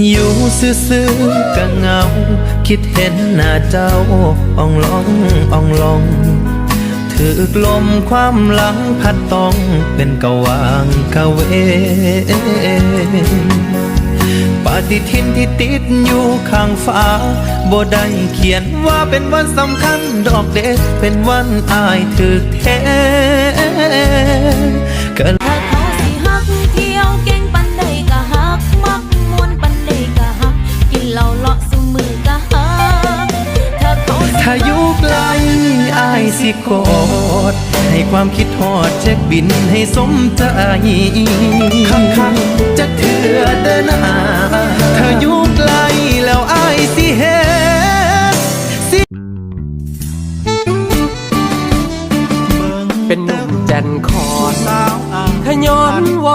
อยู่ซื่อๆก็เงา คิดเห็นหน้าเจ้าอ่องลองอ่องลองถือกลมความหลังพัดต้องเป็นกะวางกะเวปฏิทินที่ติดอยู่ข้างฟ้าบ่ได้เขียนว่าเป็นวันสำคัญดอกเด็เป็นวันอายถึกแท้ ก็ฮักถ้าเขาสิถ้าอยู่ไกลอายสิกอด ให้ความคิดฮอดเช็คบินให้สมใจคักคักๆจะเถื่อเดินหน้าถ้าอยู่ไกลแล้วอายสิเฮ็ดสิเป็นหนุ่มแจันคอนขย้อนว